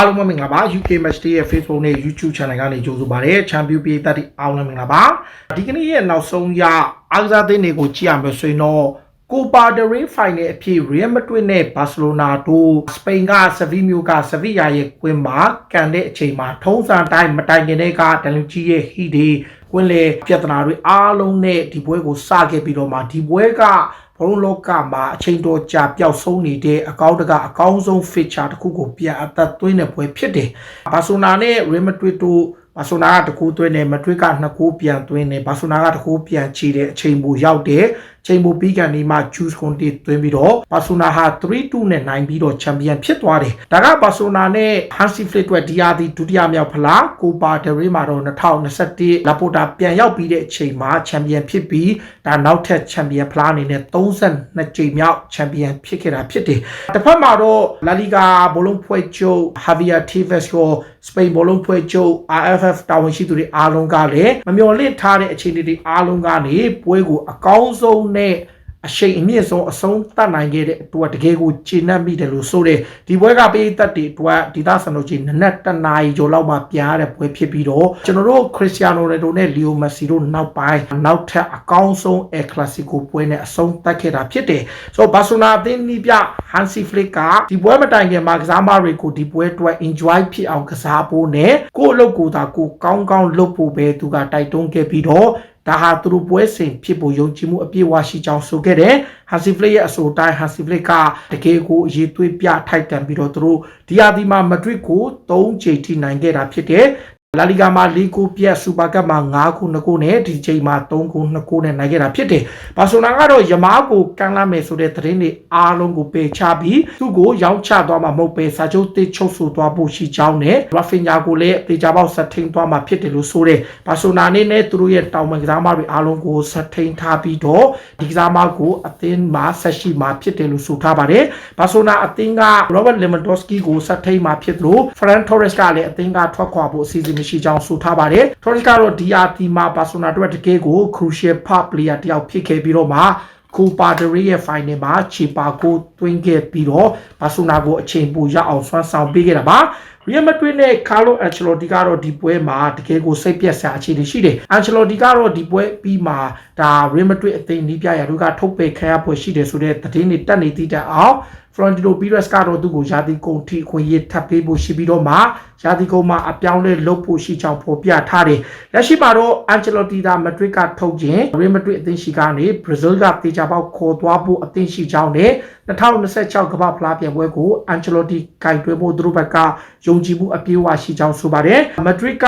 အားလုံးပဲမင်္ဂလာပါ UK Match Day ရဲ့ Facebook နဲ့ YouTube Channel ကနေကြိုဆိုပါရစေ။ Champion ပြည်သက်တွေအားလုံးမင်္ဂလာပါ။ဒီကနေ့ရဲ့နောက်ဆုံးရအားကစားသင်းတွေကိုကြည့်ရမယ်ဆိုရင်တော့ Copa del Rey Final အဖြစ် Real Madrid နဲ့ Barcelona တို့စပိန်က Sevilla မြို့က Sevilla ရဲ့ကွင်းမှာကန်တဲ့အချိန်မှာထုံးစံတိုင်းမတိုင်ခင်တဲ့ကဒန်လူကြီးရဲ့ဟီဒီ ကွင်းလေပြဿနာတွေအားလုံးနဲ့ဒီပွဲကိုစခဲ့ပြီးတော့မှဒီပွဲကဘုံလောကမှာအချိန်တော်ကြာပျောက်ဆုံးနေတဲ့အကောင့်တကအကောင်းဆုံး feature တစ်ခုကိုပြန်အသက်သွင်းတဲ့ပွဲဖြစ်တယ်။ဘာဆိုနာနဲ့ Real Madrid တို့ဘာဆိုနာကတကူသွင်းတယ်မက်ဒရစ်ကနှစ်ကူပြန်သွင်းတယ်ဘာဆိုနာကတကူပြန်ချီတဲ့အချိန်မူရောက်တယ် ချိန်မူပြီးကန်ဒီမှာ choose ကွန်တီသွင်းပြီးတော့ဘာဆိုနာဟာ3-2နဲ့နိုင်ပြီးတော့ချန်ပီယံဖြစ်သွားတယ်ဒါကဘာဆိုနာနဲ့ Hansi Flick အတွက်ဒီယာဒီဒုတိယမြောက်ဖလားကိုပါဒရီမှာတော့2021လာပိုတာပြန်ရောက်ပြီးတဲ့အချိန်မှာချန်ပီယံဖြစ်ပြီးဒါနောက်ထပ်ချန်ပီယံဖလားအနေနဲ့32ကြိမ်မြောက်ချန်ပီယံဖြစ်ခဲ့တာဖြစ်တယ်တစ်ဖက်မှာတော့လာလီဂါဘောလုံးဖွဲ့ချုပ် Javier Tebas ကိုစပိန်ဘောလုံးဖွဲ့ချုပ် RFF တာဝန်ရှိသူတွေအားလုံးကလည်းမမျှော်လင့်ထားတဲ့အခြေအနေတွေအားလုံးကနေပွဲကိုအကောင်းဆုံးနဲ့အရှိန်အမြင့်ဆုံးအဆုံးသတ်နိုင်ခဲ့တဲ့အတွက်တကယ်ကိုကျေနပ်မိတယ်လို့ဆိုတယ်ဒီပွဲကပေးသက်တွေအတွက်ဒီသားစံတို့ကြီးနနက်တနာရီကျော်လောက်မှပြန်ရတဲ့ပွဲဖြစ်ပြီးတော့ကျွန်တော်တို့ခရစ္စတီယာနိုရိုနယ်ဒိုနဲ့လီယိုမက်ဆီတို့နောက်ပိုင်းနောက်ထပ်အကောင်းဆုံးအကလပ်စီကိုပွဲနဲ့အဆုံးသတ်ခဲ့တာဖြစ်တယ်ဆိုတော့ဘာဆိုနာအသင်းနီးပြဟန်စီဖလစ်ကဒီပွဲမတိုင်ခင်မှာကစားမတွေကိုဒီပွဲအတွက် enjoy ဖြစ်အောင်ကစားဖို့နဲ့ကိုယ့်အလုပ်ကိုယ်သာကိုယ်ကောင်းကောင်းလုပ်ဖို့ပဲသူကတိုက်တွန်းခဲ့ပြီးတော့ ဒါဟာသူတို့ပွဲစဉ်ဖြစ်ဖို့ယုံကြည်မှုအပြည့်အဝရှိကြောင်းဆိုခဲ့တယ်။ဟာစီဖလစ်ရဲ့အဆိုတိုင်းဟာစီဖလစ်ကတကယ်ကိုအရေးသွေးပြထိုက်တန်ပြီးတော့သူတို့ဒီယာဒီမှာမဒရစ်ကို၃ချိန်ထိနိုင်ခဲ့တာဖြစ်တယ်။ လာလီဂါမှာ၄ခုပြတ်စူပါကပ်မှာ၅ခု2ခုနဲ့ဒီချိန်မှာ3ခု2ခုနဲ့နိုင်ခဲ့တာဖြစ်တယ်။ဘာဆိုနာကတော့ယမားကိုကမ်းလာမယ်ဆိုတဲ့သတင်းတွေအားလုံးကိုပေချပြီးသူ့ကိုရောင်းချသွားမှာမဟုတ်ပဲစာချုပ်တစ်ချုပ်ဆိုသွားဖို့ရှိကြောင်းနဲ့ရာဖင်ညာကိုလည်းတေချာပေါက်ဆက်ထိန်သွားမှာဖြစ်တယ်လို့ဆိုတယ်။ဘာဆိုနာနဲ့နဲ့သူတို့ရဲ့တောင်ပန်ကစားမတွေအားလုံးကိုဆက်ထိန်ထားပြီးတော့ဒီကစားမကိုအသင်းမှာဆက်ရှိမှာဖြစ်တယ်လို့ဆိုထားပါတယ်။ဘာဆိုနာအသင်းက Robert Lewandowski ကိုဆက်ထိန်မှာဖြစ်သလို Ferran Torres ကလည်းအသင်းကထွက်ခွာဖို့အစီအစဉ်မရှိကြောင်းဆိုထားပါတယ်။ Torres ကတော့ DRT မှာဘာဆိုနာအတွက်တကယ်ကို crucial part player တယောက်ဖြစ်ခဲ့ပြီးတော့မှကိုပါဒရီရဲ့ final မှာချီပါကိုတွင်းခဲ့ပြီးတော့ဘာဆိုနာကိုအချိန်ပိုရအောင်ဆွမ်းဆောင်ပေးခဲ့တာပါ။ Real Madrid နဲ့ Carlo Ancelotti ကတော့ဒီပွဲမှာတကယ်ကိုစိတ်ပြက်စရာအခြေအနေရှိတယ်။ Ancelotti ကတော့ဒီပွဲပြီးမှာဒါ Real Madrid အသင်းနီးပြရာတို့ကထုတ်ပယ်ခံရပွဲရှိတယ်ဆိုတဲ့သတင်းတွေတက်နေသေးတဲ့အောင် Florentino Perez ကတော့သူ့ကိုယာတီကုန်ထိခွင့်ရထပ်ပေးဖို့ရှိပြီးတော့မှယာတီကုန်မှာအပြောင်းလဲလုပ်ဖို့ရှိကြောင်းဖော်ပြထားတယ်။လက်ရှိမှာတော့ Ancelotti က Madrid ကထုတ်ခြင်း Real Madrid အသင်းရှိကနေ Brazil ကတေချာပေါက်ခေါ်သွားဖို့အသင်းရှိကြောင်းနဲ့ 2026ကမ္ဘာဖလားပြပွဲကို Ancelotti ကင်တွဲဖို့သူတို့ဘက်ကယုံကြည်မှုအပြည့်အဝရှိကြောင်းဆိုပါတယ်။ Madrid က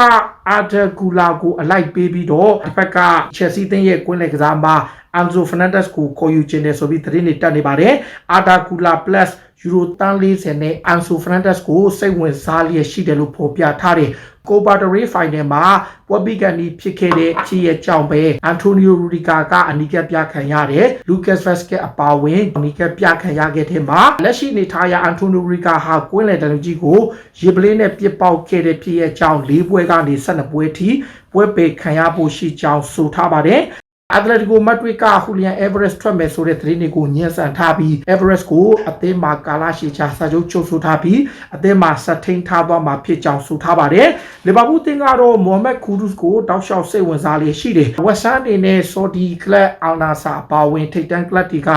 Arda Güler ကိုအလိုက်ပေးပြီးတော့ဒီဘက်က Chelsea သင်းရဲ့ကွင်းလယ်ကစားမှာအန်ဇိုဖာနန်ဒက်စ်ကိုခေါ်ယူခြင်းတယ်ဆိုပြီးသတင်းတွေတက်နေပါတယ်။အာဒါကူလာ plus ယူရိုတန်40နဲ့အန်ဆိုဖရန်ဒက်စ်ကိုစိတ်ဝင်စားလျက်ရှိတယ်လို့ဖော်ပြထားတယ်။ကိုပါတရီဖိုင်နယ်မှာပွဲပီကန်ဒီဖြစ်ခဲ့တဲ့ဖြစ်ရဲ့ကြောင့်ပဲအန်တိုနီယိုရူဒီကာကအနီးကပ်ပြခံရတယ်။လူကက်စ်ဗက်စကက်အပါဝင်အနီးကပ်ပြခံရခဲ့တဲ့မှာလက်ရှိနေထားရအန်တိုနီယိုရူဒီကာဟာကွင်းလယ်တလူကြီးကိုရေပလင်းနဲ့ပြစ်ပေါက်ခဲ့တဲ့ဖြစ်ရဲ့ကြောင့်၄ပွဲကနေ၁၂ပွဲထိပွဲပေခံရဖို့ရှိကြောင်းဆိုထားပါတယ်။ အက်တလက်တီကိုမက်ဒရစ်ကဟူလီယန်အေဗရက်စ်ထွက်မယ်ဆိုတဲ့သတင်းတွေကိုညှင်းဆန်ထားပြီးအေဗရက်စ်ကိုအသင်းမှာကာလာရှီချာစာချုပ်ချုပ်ဆိုထားပြီးအသင်းမှာဆက်ထိန်ထားသွားမှာဖြစ်ကြောင်းဆိုထားပါတယ်။လီဗာပူးတင်ကတော့မိုဟမက်ခူဒုစ်ကိုတောက်လျှောက်စိတ်ဝင်စားလျက်ရှိတယ်။ဝက်ဆန်အနေနဲ့ဆော်ဒီကလပ်အော်နာဆာပါဝင်ထိတ်တန်းကလပ်တွေက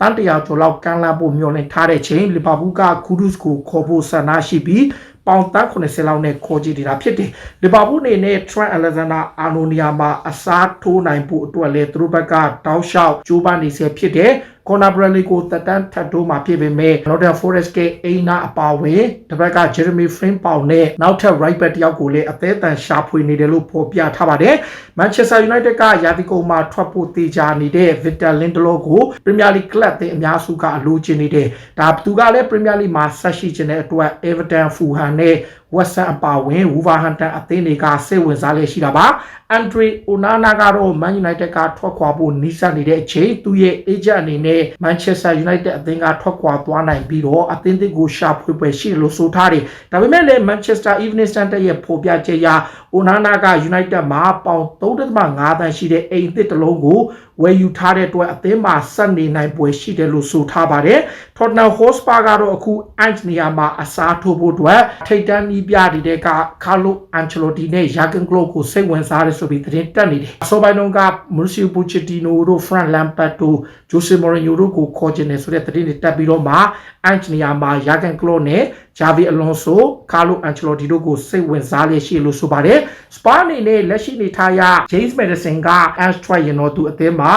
တန်တရာကျော်လောက်ကမ်းလှမ်းဖို့မျှော်လင့်ထားတဲ့ချိန်လီဗာပူးကခူဒုစ်ကိုခေါ်ဖို့ဆန္ဒရှိပြီး ပေါင်တန်း80လောက်နဲ့ခေါ်ကြည့်နေတာဖြစ်တယ်။လီဗာပူးအနေနဲ့ Trent Alexander-Arnold မှာအစားထိုးနိုင်ဖို့အတွက်လည်းသူတို့ဘက်ကတောက်လျှောက်ကြိုးပမ်းနေဆဲဖြစ်တယ်။ Conor Bradley ကိုတက်တန်းထပ်တိုးမှာဖြစ်ပေမဲ့ Nottingham Forest ကအိနာအပါဝင်တစ်ဘက်က Jeremy Frimpong နဲ့နောက်ထပ် right back တယောက်ကိုလည်းအသေးအတန်ရှာဖွေနေတယ်လို့ဖော်ပြထားပါတယ်။ Manchester United ကရာသီကုန်မှာထွက်ဖို့တေချာနေတဲ့ Victor Lindelof ကို Premier League club တဲ့အများစုကအလိုချင်နေတယ်။ဒါသူကလည်း Premier League မှာဆက်ရှိချင်တဲ့အတွက် Everton, Fulham နဲ့ West Ham အပါဝင် Wolverhampton အသင်းတွေကစိတ်ဝင်စားလျက်ရှိတာပါ။ Andre Onana ကတော့ Man United ကထွက်ခွာဖို့နီးစပ်နေတဲ့အချိန်သူရဲ့ agent အနေနဲ့ Manchester United အသင်းကထွက်ခွာသွားနိုင်ပြီးတော့အသင်းသစ်ကိုရှာဖွေပွဲရှိလို့ဆိုထားတယ်။ဒါပေမဲ့လည်း Manchester Evening Standard ရဲ့ဖော်ပြချက်အရ Onana က United မှာပေါင်3.5တန်းရှိတဲ့အိမ်သစ်တစ်လုံးကိုဝယ်ယူထားတဲ့အတွက်အသင်းမှာဆက်နေနိုင်ပွဲရှိတယ်လို့ဆိုထားပါတယ်။ Tottenham Hotspur ကတော့အခု Ant နေရာမှာအစားထိုးဖို့အတွက်ထိပ်တန်းနီးပြဒီတဲ့က Carlo Ancelotti နဲ့ Jurgen Klopp ကိုစိတ်ဝင်စားတယ်ဆိုပြီးသတင်းတက်နေတယ်။အစောပိုင်းတုန်းက Mauricio Pochettino တို့ Frank Lampard တို့ Jose Mourinho တို့ကိုခေါ်ချင်တယ်ဆိုတဲ့သတင်းတွေတက်ပြီးတော့မှ Ant နေရာမှာ Jurgen Klopp နဲ့ Javi Alonso, Carlo Ancelotti တို့ကိုစိတ်ဝင်စားလျက်ရှိလို့ဆိုပါတယ်။ Spa အနေနဲ့လက်ရှိနေထားရ James Madison က Anstrike ရင်တော့သူအသင်းမှာ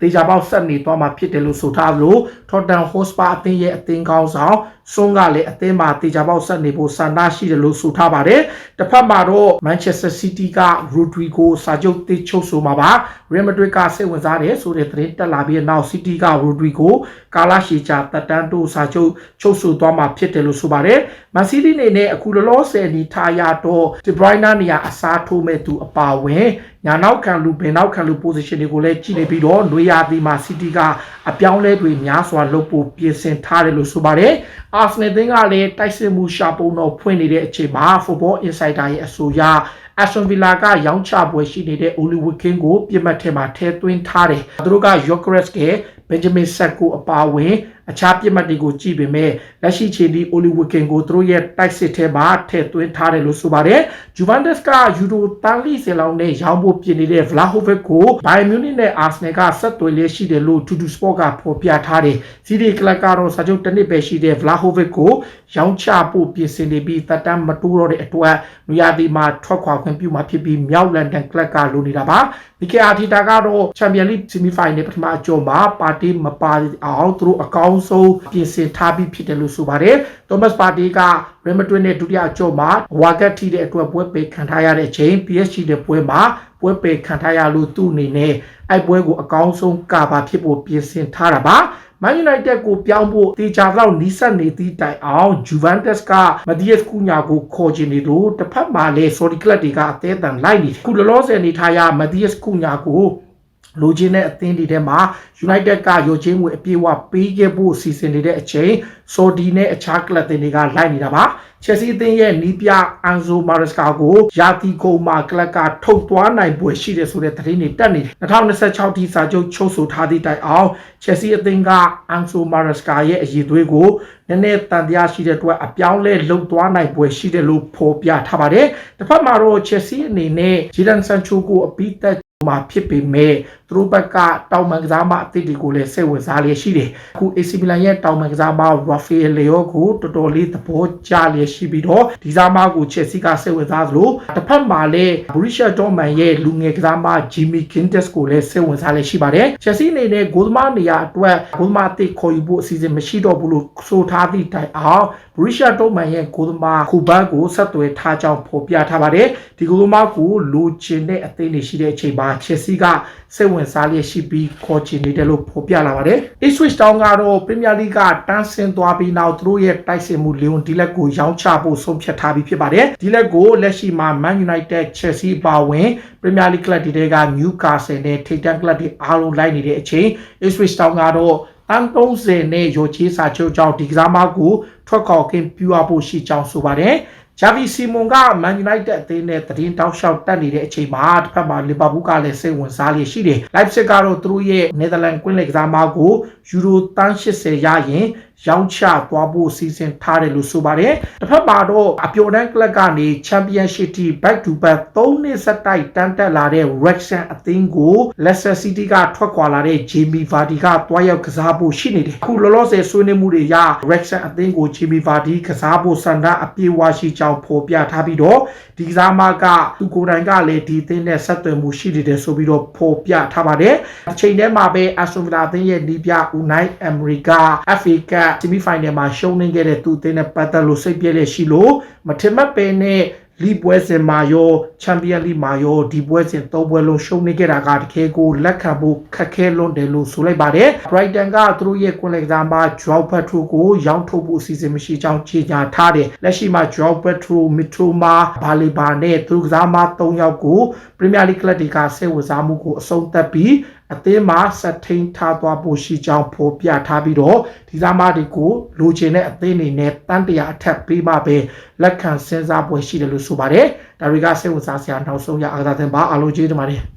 တေချာပေါက်ဆက်နေသွားမှာဖြစ်တယ်လို့ဆိုထားလို့ Tottenham Hotspur အသင်းရဲ့အသင်းကောင်းဆောင် စွန်းကလည်းအသင်းမှာတေချာပေါက်ဆက်နေဖို့ဆန္ဒရှိတယ်လို့ဆိုထားပါတယ်။တစ်ဖက်မှာတော့ Manchester City က Rodrigo စာချုပ်တိချုပ်ဆိုမှာပါ။ Real Madrid ကစိတ်ဝင်စားတယ်ဆိုတဲ့သတင်းတက်လာပြီးနောက် City က Rodrigo ကာလာရှီချာတက်တန်းတိုးစာချုပ်ချုပ်ဆိုသွားမှာဖြစ်တယ်လို့ဆိုပါတယ်။ Man City အနေနဲ့အခုလောလောဆယ်ဒီထားရတော့ De Bruyne နေရာအစားထိုးမဲ့သူအပါဝင်ညာနောက်ခံလူဘယ်နောက်ခံလူ position တွေကိုလည်းကြည့်နေပြီးတော့နွေရာသီမှာ City ကအပြောင်းလဲတွေများစွာလုပ်ဖို့ပြင်ဆင်ထားတယ်လို့ဆိုပါတယ်။ Arsenal သင်းကလည်းတိုက်စစ်မှုရှာပုံတော့ဖွင့်နေတဲ့အချိန်မှာ Football Insider ရဲ့အဆိုအရ Aston Villa ကရောင်းချပွဲရှိနေတဲ့ Oli Watkins ကိုပြစ်မှတ်ထဲမှာထည့်သွင်းထားတယ်။သူတို့က Gyökeres က Benjamin Sesko အပါအဝင် အခြားပြစ်မှတ်တွေကိုကြည့်ပေမဲ့လက်ရှိချိန်ဒီ Oli Watkins ကိုသူတို့ရဲ့တိုက်စစ်ထဲမှာထည့်သွင်းထားတယ်လို့ဆိုပါတယ်။ Juventus ကယူရိုတန်လီစင်လောင်းနဲ့ရောင်းဖို့ပြင်နေတဲ့ Vlahovic ကို Bayern Munich နဲ့ Arsenal ကဆက်သွယ်လျက်ရှိတယ်လို့ Tutu Sport ကဖော်ပြထားတယ်။ CD ကလပ်ကတော့စာချုပ်တစ်နှစ်ပဲရှိတဲ့ Vlahovic ကိုရောင်းချဖို့ပြင်ဆင်နေပြီးတက်တမ်းမတိုးတော့တဲ့အတွက်နွေရာသီမှာထွက်ခွာခွင့်ပြုမှာဖြစ်ပြီးမြောက်လန်ဒန်ကလပ်ကလိုနေတာပါ။ BK Arteta ကတော့ Champions League Semi Final ပထမအကျော်မှာပါတီမပါအောင်သူတို့အကောင်းဆုံးပြင်ဆင်ထားပြီးဖြစ်တယ်လို့ဆိုပါတယ်။ Thomas Partey က Real Madrid နဲ့ဒုတိယအကျော်မှာဝါကတ်ထိတဲ့အတွက်ပွဲပေခံထားရတဲ့ချိန် PSG တဲ့ပွဲမှာပွဲပေခံထားရလို့သူ့အနေနဲ့အဲ့ပွဲကိုအကောင်းဆုံးကာပါဖြစ်ဖို့ပြင်ဆင်ထားတာပါ။ Man United ကိုပြောင်းဖို့တေချာတော့နီးစပ်နေသည့်တိုင်အောင် Juventus က Matias Cunha ကိုခေါ်ချင်နေလို့တစ်ဖက်မှာလည်း Saudi Club တွေကအသေးအံလိုက်နေတယ်ခုလောလောဆယ်နေထားရ Matias Cunha ကို လိုချင်တဲ့အသင်းတွေထဲမှာ United ကရောချင်းငွေအပြည့်အဝပေးခဲ့ဖို့စီစဉ်နေတဲ့အချိန် Saudi နဲ့အခြားကလပ်တွေကလိုက်နေတာပါ Chelsea အသင်းရဲ့နီးပြ Anzo Maresca ကိုယာတီကုန်မှာကလပ်ကထုတ်သွားနိုင်ပွဲရှိတယ်ဆိုတဲ့သတင်းတွေတက်နေတယ်2026ထိစာချုပ်ချုပ်ဆိုထားသည့်တိုင်အောင် Chelsea အသင်းက Anzo Maresca ရဲ့အရေးသွေးကိုနည်းနည်းတန်တရားရှိတဲ့အတွက်အပြောင်းလဲလှုပ်သွားနိုင်ပွဲရှိတယ်လို့ဖော်ပြထားပါတယ်တစ်ဖက်မှာတော့ Chelsea အနေနဲ့ Jadon Sancho ကိုအပိသက်မှာဖြစ်ပေမဲ့သူတို့ဘက်ကတောင်ပန်ကစားမအသစ်တွေကိုလည်းစိတ်ဝင်စားလျက်ရှိတယ်အခု AC Milan ရဲ့တောင်ပန်ကစားမ Rafael Leo ကိုတော်တော်လေးသဘောကျလျက်ရှိပြီးတော့ဒီစားမကို Chelsea ကစိတ်ဝင်စားသလိုတစ်ဖက်မှာလည်း Borussia Dortmund ရဲ့လူငယ်ကစားမ Jimmy Ginders ကိုလည်းစိတ်ဝင်စားလျက်ရှိပါတယ် Chelsea အနေနဲ့ဂိုးသမားနေရာအတွက်ဂိုးသမားအသစ်ခေါ်ယူဖို့အစီအစဉ်မရှိတော့ဘူးလို့ဆိုထားသည့်တိုင်အောင် Borussia Dortmund ရဲ့ဂိုးသမားခုဘတ်ကိုဆက်သွယ်ထားကြောင်းဖော်ပြထားပါတယ်ဒီဂိုးသမားကိုလိုချင်တဲ့အသင်းတွေရှိတဲ့အချိန်မှာ Chelsea ကစိတ်ဝင်စားလျက်ရှိပြီးခေါ်ချင်နေတယ်လို့ဖော်ပြလာပါတယ် Ipswich Town ကတော့ Premier League ကတန်းဆင်းသွားပြီးနောက်သူတို့ရဲ့တိုက်စစ်မှုလီယွန်ဒီလက်ကိုရောင်းချဖို့ဆုံးဖြတ်ထားပြီးဖြစ်ပါတယ်ဒီလက်ကိုလက်ရှိမှာ Man United Chelsea ပါဝင် Premier League ကလပ်တွေက Newcastle နဲ့ထိပ်တန်းကလပ်တွေအားလုံးလိုက်နေတဲ့အချိန် Ipswich Town ကတော့တန်း30နဲ့ရောချေးစာချုပ်ကြောင့်ဒီကစားမကိုထွက်ခေါ်ခင်ပြုအပ်ဖို့ရှိကြောင်းဆိုပါတယ် ဂျာဗီစီမွန်ကမန်ယူနိုက်တက်အသင်းနဲ့သတင်းတောက်လျှောက်တက်နေတဲ့အချိန်မှာတစ်ဖက်မှာလီဗာပူးကလည်းစိတ်ဝင်စားလျက်ရှိတယ်။လိုက်စစ်ကတော့သူတို့ရဲ့နယ်သာလန်ကွင်းလက်ကစားမကိုယူရိုတန်း80ရရင် ရောင်းချသွားဖို့စီစဉ်ထားတယ်လို့ဆိုပါတယ်။တစ်ဖက်မှာတော့အပျော်တန်းကလပ်ကနေချန်ပီယံရှစ်တီ back to back 3နှစ်ဆက်တိုက်တန်းတက်လာတဲ့ Wrexham အသင်းကို Leicester City ကထွက်ခွာလာတဲ့ Jamie Vardy ကတွားရောက်ကစားဖို့ရှိနေတယ်။အခုလောလောဆယ်ဆွေးနွေးမှုတွေရ Wrexham အသင်းကို Jamie Vardy ကစားဖို့စံတာအပြည့်အဝရှိကြောင်းဖော်ပြထားပြီးတော့ဒီကစားမကသူကိုယ်တိုင်ကလည်းဒီအသင်းနဲ့ဆက်သွယ်မှုရှိနေတယ်ဆိုပြီးတော့ဖော်ပြထားပါတယ်။အချိန်တည်းမှာပဲ Aston Villa အသင်းရဲ့နီးပြ Unai Emery က FA Cup Semi Final မှာရှုံးနေခဲ့တဲ့သူအသင်းနဲ့ပတ်သက်လို့စိတ်ပြည့်လက်ရှိလို့မထင်မှတ်ပဲနဲ့လီပွဲစဉ်မှာရောချန်ပီယံလိမှာရောဒီပွဲစဉ်၃ပွဲလုံးရှုံးနေခဲ့တာကတကယ်ကိုလက်ခံဖို့ခက်ခဲလွန်းတယ်လို့ဆိုလိုက်ပါတယ် Brighton ကသူတို့ရဲ့ကွန်လက်ကစားမ Joao Pedro ကိုရောင်းထုတ်ဖို့အစီအစဉ်မရှိကြောင်းကြေညာထားတယ်လက်ရှိမှာ Joao Pedro, Mitoma, Baleba နဲ့သူကစားမ၃ယောက်ကို Premier League ကလပ်တွေကစိတ်ဝင်စားမှုကိုအဆုံးသတ်ပြီးအသင်းမှာဆက်ထိန်ထားသွားဖို့ရှိကြောင်းဖော်ပြထားပြီးတော့ဒီသားမတွေကိုလိုချင်တဲ့အသင်းတွေနဲ့တန်တရာအထက်ပေးမှပဲလက်ခံစဉ်းစားပွဲရှိတယ်လို့ဆိုပါတယ်ဒါတွေကစိတ်ဝင်စားစရာနောက်ဆုံးရအားသာတင်ပါအားလုံးကျေးဇူးတင်ပါတယ်